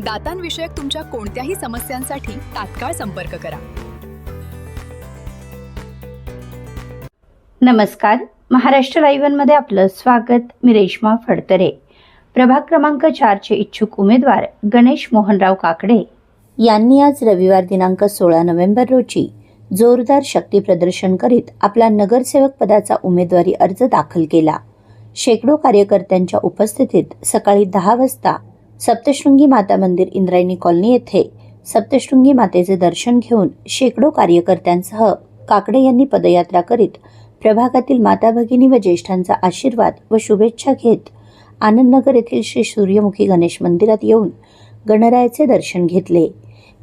दातांविषयक तुमच्या कोणत्याही समस्यांसाठी तात्काळ संपर्क करा. नमस्कार. महाराष्ट्र लाईव्हमध्ये आपलं स्वागत. मी रेश्मा फडतरे. प्रभाग क्रमांक चारचे इच्छुक उमेदवार गणेश मोहनराव काकडे. यांनी आज रविवार दिनांक सोळा नोव्हेंबर रोजी जोरदार शक्ती प्रदर्शन करीत आपला नगरसेवक पदाचा उमेदवारी अर्ज दाखल केला. शेकडो कार्यकर्त्यांच्या उपस्थितीत सकाळी दहा वाजता सप्तशृंगी माता मंदिर इंद्रायणी कॉलनी येथे सप्तशृंगी मातेचे दर्शन घेऊन शेकडो कार्यकर्त्यांसह काकडे यांनी पदयात्रा करीत प्रभागातील माता भगिनी व ज्येष्ठांचा आशीर्वाद व शुभेच्छा घेत आनंदनगर येथील श्री सूर्यमुखी गणेश मंदिरात येऊन गणरायाचे दर्शन घेतले.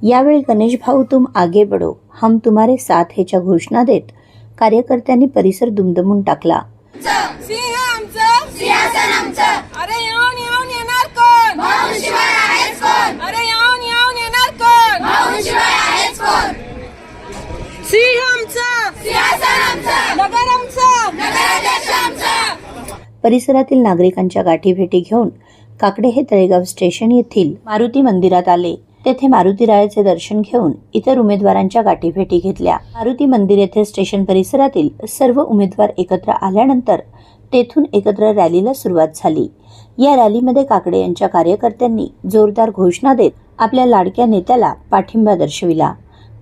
यावेळी गणेश भाऊ तुम आगे बडो हम तुम्हारे साथ हेच्या घोषणा देत कार्यकर्त्यांनी परिसर दुमदमून टाकला. सिंह आमचं सिंहासन आमचं. अरे येऊन येऊन येणार कोण भाऊ शिवाय आहेच कोण अरे येऊन येऊन येणार कोण? भाऊ शिवाय आहेच कोण? सिंह आमचं. सिंहासन आमचं. नगर आमचं. नगराध्यक्ष आमचं. परिसरातील नागरिकांच्या गाठीभेटी घेऊन काकडे हे तळेगाव स्टेशन येथील मारुती मंदिरात आले. तेथे मारुती रायाचे दर्शन घेऊन इतर उमेदवारांच्या गाठीभेटी घेतल्या. मारुती मंदिर येथे स्टेशन परिसरातील सर्व उमेदवार एकत्र आल्यानंतर तेथून एकत्र रॅलीला सुरुवात झाली. या रॅलीमध्ये काकडे यांच्या कार्यकर्त्यांनी जोरदार घोषणा देत आपल्या लाडक्या नेत्याला पाठिंबा दर्शविला.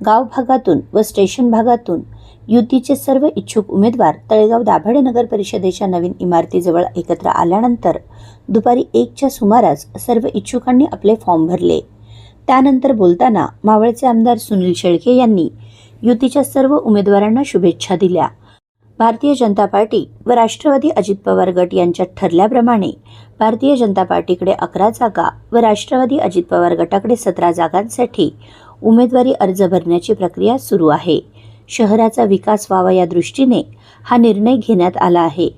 गाव भागातून व स्टेशन भागातून युतीचे सर्व इच्छुक उमेदवार तळेगाव दाभाडे नगर परिषदेच्या नवीन इमारतीजवळ एकत्र आल्यानंतर दुपारी एकच्या सुमारास सर्व इच्छुकांनी आपले फॉर्म भरले. त्यानंतर बोलताना मावळचे आमदार सुनील शेळके यांनी युतीच्या सर्व उमेदवारांना शुभेच्छा दिल्या. भारतीय जनता पार्टी व राष्ट्रवादी अजित पवार गट यांच्यात ठरल्याप्रमाणे भारतीय जनता पार्टीकडे अकरा जागा व राष्ट्रवादी अजित पवार गटाकडे सतरा जागांसाठी उमेदवारी अर्ज भरण्याची प्रक्रिया सुरू आहे. शहराचा विकास व्हावा या दृष्टीने हा निर्णय घेण्यात आला आहे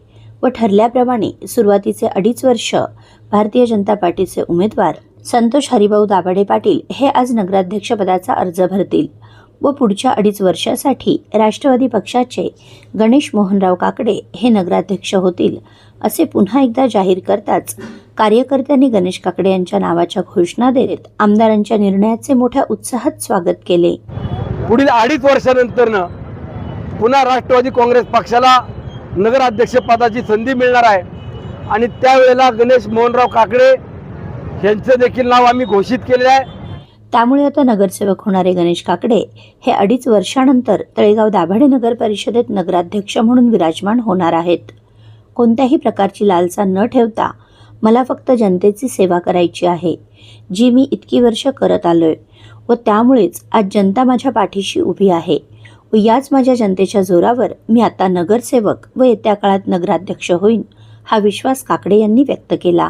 व ठरल्याप्रमाणे सुरुवातीचे अडीच वर्ष भारतीय जनता पार्टीचे उमेदवार संतोष हरिभाऊ दाभाडे पाटील हे आज नगराध्यक्षपदाचा अर्ज भरतील. व पुढच्या अडीच वर्षासाठी राष्ट्रवादी पक्षाचे गणेश मोहनराव काकडे हे नगराध्यक्ष होतील असे पुन्हा एकदा जाहीर करताच कार्यकर्त्यांनी गणेश काकडे यांच्या नावाच्या घोषणा देत आमदारांच्या निर्णयाचे मोठ्या उत्साहात स्वागत केले. पुढील अडीच वर्षानंतरनं पुन्हा राष्ट्रवादी काँग्रेस पक्षाला नगराध्यक्ष पदाची संधी मिळणार आहे. आणि त्यावेळेला गणेश मोहनराव काकडे यांचं देखील नाव आम्ही घोषित केलेलं आहे. त्यामुळे आता नगरसेवक होणारे गणेश काकडे हे अडीच वर्षानंतर तळेगाव दाभाडे नगर परिषदेत नगराध्यक्ष म्हणून विराजमान होणार आहेत. कोणत्याही प्रकारची लालसा न ठेवता मला फक्त जनतेची सेवा करायची आहे जी मी इतकी वर्ष करत आलोय व त्यामुळेच आज जनता माझ्या पाठीशी उभी आहे व याच माझ्या जनतेच्या जोरावर मी आता नगरसेवक व येत्या काळात नगराध्यक्ष होईन हा विश्वास काकडे यांनी व्यक्त केला.